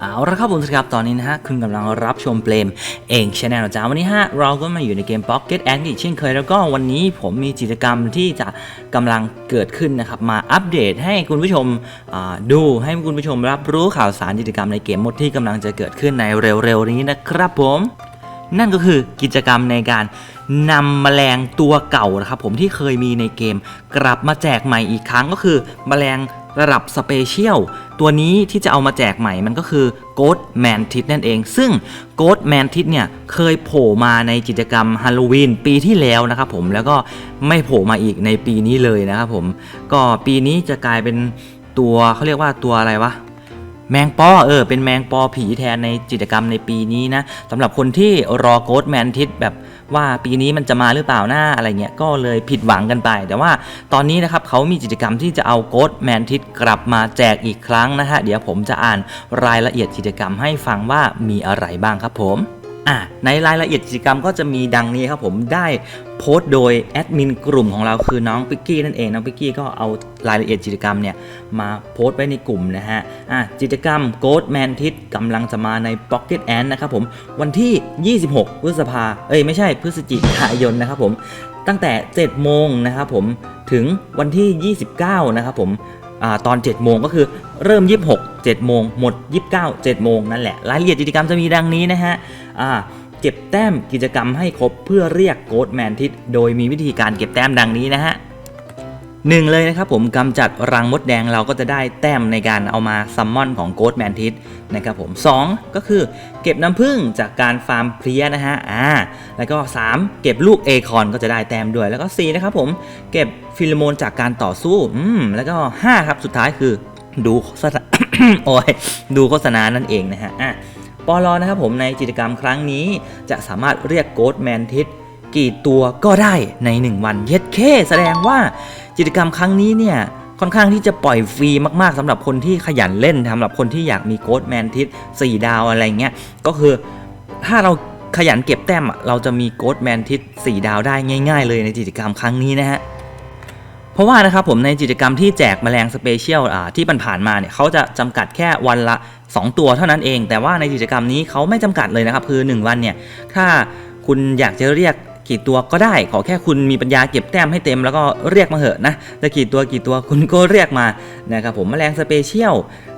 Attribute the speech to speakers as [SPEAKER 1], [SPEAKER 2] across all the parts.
[SPEAKER 1] เอาละครับผมสวัสดีครับ ตอนนี้นะฮะ คุณกำลังรับชมเปลมเองชาแนลจ้าวันนี้ฮะ เราก็มาอยู่ในเกม Pocket Ant อีกเช่นเคย แล้วก็วันนี้ผมมีกิจกรรมที่จะกำลังเกิดขึ้นนะครับ มาอัปเดตให้คุณผู้ชมดูให้คุณผู้ชมรับรู้ข่าวสารกิจกรรมในเกมหมดที่กำลังจะเกิดขึ้นในเร็วๆนี้นะครับผมนั่นก็คือกิจกรรมในการนำแมลงตัวเก่านะครับผมที่เคยมีในเกม กลับมาแจกใหม่อีกครั้งก็คือแมลง ระดับสเปเชียลตัวนี้ที่จะเอามาแจกใหม่มันก็คือ Ghost Mantis นั่นเอง ซึ่ง Ghost Mantis เนี่ยเคยโผล่มาในกิจกรรมฮาโลวีนปีที่แล้วนะครับผมแล้วก็ไม่โผล่มาอีกในปีนี้เลยนะครับผมก็ปีนี้จะกลายเป็นตัวเขาเรียกว่าตัวอะไรวะแมงปอเออเป็นแมงปอผีแทนในกิจกรรมในปีนี้นะสำหรับคนที่รอโกดแมนทิสแบบ ว่าปีนี้มันจะมาหรือเปล่าหน้าอะไรเงี้ยก็เลยผิดหวังกันไป แต่ว่าตอนนี้นะครับเขามีกิจกรรมที่จะเอาโกดแมนทิสกลับมาแจกอีกครั้งนะฮะเดี๋ยวผมจะอ่านรายละเอียดกิจกรรมให้ฟังว่ามีอะไรบ้างครับผม อะในรายละเอียดกิจกรรมก็จะมีดังนี้ครับผมได้โพสต์โดยแอดมินกลุ่มของเราคือน้องปิกกี้นั่นเองน้องปิกกี้ก็เอารายละเอียดกิจกรรมเนี่ยมาโพสต์ไว้ในกลุ่มนะฮะอะกิจกรรม Ghost Man t i t กำลังจะมาใน Pocket Ant นะครับผมวันที่ 26 พฤษภาเอ้ยไม่ใช่พฤศจิกายนนะครับผมตั้งแต่ 7 โมงนะครับผมถึงวันที่ 29 นะครับผม ตอน 7 โมงก็คือเริ่ม 26 7 โมง หมด 29 7 โมงนั่นแหละ รายละเอียดกิจกรรมจะมีดังนี้นะฮะเก็บแต้มกิจกรรมให้ครบเพื่อเรียกโกดแมนทิตโดยมีวิธีการเก็บแต้มดังนี้นะฮะ หนึ่งเลยนะครับผมกำจัดรังมดแดงเราก็จะได้แต้มในการเอามาซัมมอนของโกดแมนทิสนะครับผม 2 ก็คือเก็บน้ำผึ้งจากการฟาร์มเพลียนะฮะอ่าแล้วก็ 3 เก็บลูกเอคอนก็จะได้แต้มด้วย แล้วก็ 4 นะครับผมเก็บฟิโลโมนจากการต่อสู้อืมแล้วก็ 5 ครับสุดท้ายคือดูโฆษณาโอ้ยดูโฆษณานั่นเองนะฮะอะปอลอนะครับผมในกิจกรรมครั้งนี้จะสามารถเรียกโกดแมนทิสกี่ตัวก็ได้ใน 1 วันเย็ดเคแสดงว่า กิจกรรมครั้งนี้เนี่ยค่อนข้างที่จะปล่อยฟรีมากๆสำหรับคนที่ขยันเล่นสำหรับคนที่อยากมีโค้ดแมนทิสสี่ดาวอะไรเงี้ยก็คือถ้าเราขยันเก็บแต้มเราจะมีโค้ดแมนทิสสี่ดาวได้ง่าย ๆ เลยในกิจกรรมครั้งนี้นะฮะเพราะว่านะครับผมในกิจกรรมที่แจกแมลงสเปเชียลที่ผ่านๆมาเนี่ยเขาจะจำกัดแค่วันละ 2 ตัวเท่านั้นเอง แต่ว่าในกิจกรรมนี้เขาไม่จำกัดเลยนะครับคือ 1 วันเนี่ยถ้าคุณอยากจะเรียก กี่ตัวก็ได้ ขอแค่คุณมีปัญญาเก็บแต้มให้เต็มแล้วก็เรียกมาเหอะนะจะกี่ตัวกี่ตัวคุณก็เรียกมานะครับผมแมลงสเปเชียล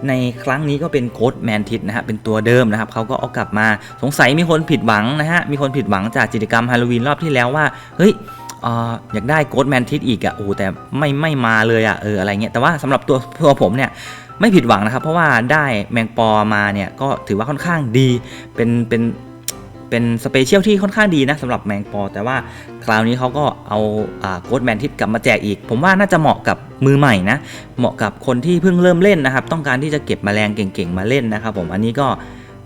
[SPEAKER 1] ในครั้งนี้ก็เป็นโค้ดแมนทิสนะฮะเป็นตัวเดิมนะครับเขาก็เอากลับมาสงสัยมีคนผิดหวังนะฮะมีคนผิดหวังจากกิจกรรมฮาโลวีนรอบที่แล้วว่าเฮ้ยเอออยากได้โกดแมนทิสอีกอะ่ะโอ้แต่ไม่ไม่มาเลยอะ่ะเอออะไรเงี้ยแต่ว่าสำหรับตัวตัวผมเนี่ยไม่ผิดหวังนะครับ เพราะว่าได้แมงปอมาเนี่ยก็ถือว่าค่อนข้างดีเป็นเป็น เป็นสเปเชียลที่ค่อนข้างดีนะสำหรับแมงปอ แต่ว่าคราวนี้เขาก็เอาโกดแมนทิสกลับมาแจกอีก ผมว่าน่าจะเหมาะกับมือใหม่นะ เหมาะกับคนที่เพิ่งเริ่มเล่นนะครับ ต้องการที่จะเก็บแมลงเก่งๆมาเล่นนะครับผมอันนี้ก็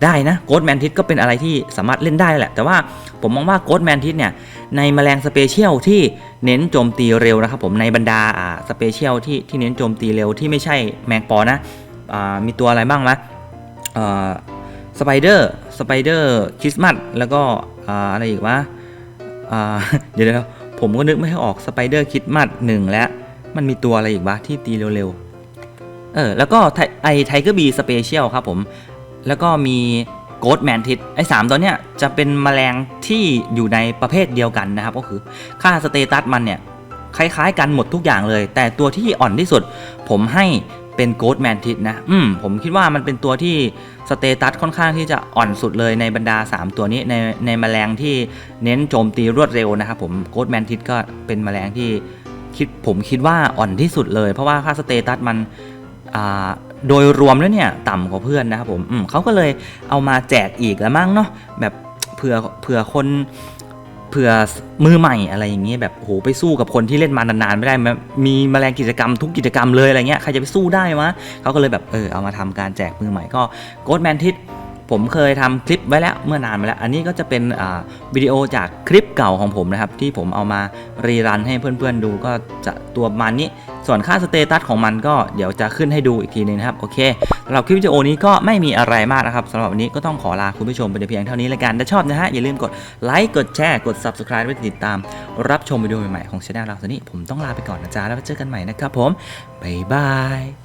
[SPEAKER 1] ได้นะโกดแมนทิสก็เป็นอะไรที่สามารถเล่นได้แหละ แต่ว่าผมมองว่าโกดแมนทิสเนี่ยในแมลงสเปเชียลที่เน้นโจมตีเร็วนะครับผมในบรรดาอ่าสเปเชียลที่ที่เน้นโจมตีเร็วที่ไม่ใช่แมงปอนะอ่ามีตัวอะไรบ้างวะอ่า สไปเดอร์สไปเดอร์คริสต์มาสแล้วก็ออะไรอีกวะเดี๋ยวเดี๋ยวผมก็นึกไม่อออกสไปเดอร์คริสต์มาสหนึ่งแล้ว มันมีตัวอะไรอีกวะที่ตีเร็วๆเออแล้วก็ไอไทเกอร์บีสเปเชียลครับผมแล้วก็มีโกดแมนทิสไอ้สามตัวเนี้ยจะเป็นแมลงที่อยู่ในประเภทเดียวกันนะครับ ก็คือค่าสเตตัสมันเนี่ยคล้ายๆกันหมดทุกอย่างเลย แต่ตัวที่อ่อนที่สุด ผมให้ เป็นโกดแมนทิสนะอืมผมคิดว่ามันเป็นตัวที่สเตตัสค่อนข้างที่จะอ่อนสุดเลยในบรรดา 3 ตัวนี้ในในแมลงที่เน้นโจมตีรวดเร็วนะครับผมโกดแมนทิสก็เป็นแมลงที่คิดผมคิดว่าอ่อนที่สุดเลย เพราะว่าค่าสเตตัสมันอ่าโดยรวมแล้วเนี่ยต่ำกว่าเพื่อนนะครับผมอืมเขาก็เลยเอามาแจกอีกแล้วมั้งเนาะแบบเผื่อเผื่อคน เผื่อมือใหม่อะไรอย่างเงี้ยแบบโหไปสู้กับคนที่เล่นมานานๆไม่ได้มมีแมลงกิจกรรมทุกกิจกรรมเลยอะไรเงี้ยใครจะไปสู้ได้วะเขาก็เลยแบบเออเอามาทำการแจกมือใหม่ก็โกดแมนทิส ผมเคยทำคลิปไว้แล้วเมื่อนานมาแล้ว อันนี้ก็จะเป็นวิดีโอจากคลิปเก่าของผมนะครับ ที่ผมเอามารีรันให้เพื่อนๆดูก็จะตัวมาณนี้ ส่วนค่าสเตตัสของมันก็เดี๋ยวจะขึ้นให้ดูอีกทีนึงนะครับ โอเคสำหรับคลิปวิดีโอนี้ก็ไม่มีอะไรมากนะครับสำหรับวันนี้ก็ต้องขอลาคุณผู้ชมไปเพียงเท่านี้แล้วกันถ้าชอบนะฮะอย่าลืมกดไลค์กดแชร์กด subscribe ไว้ติดตาม รับชมวิดีโอใหม่ๆของช anel เราตอนนี้ผมต้องลาไปก่อนนะจ๊ะแล้วเจอกันใหม่นะครับผมบ๊ายบาย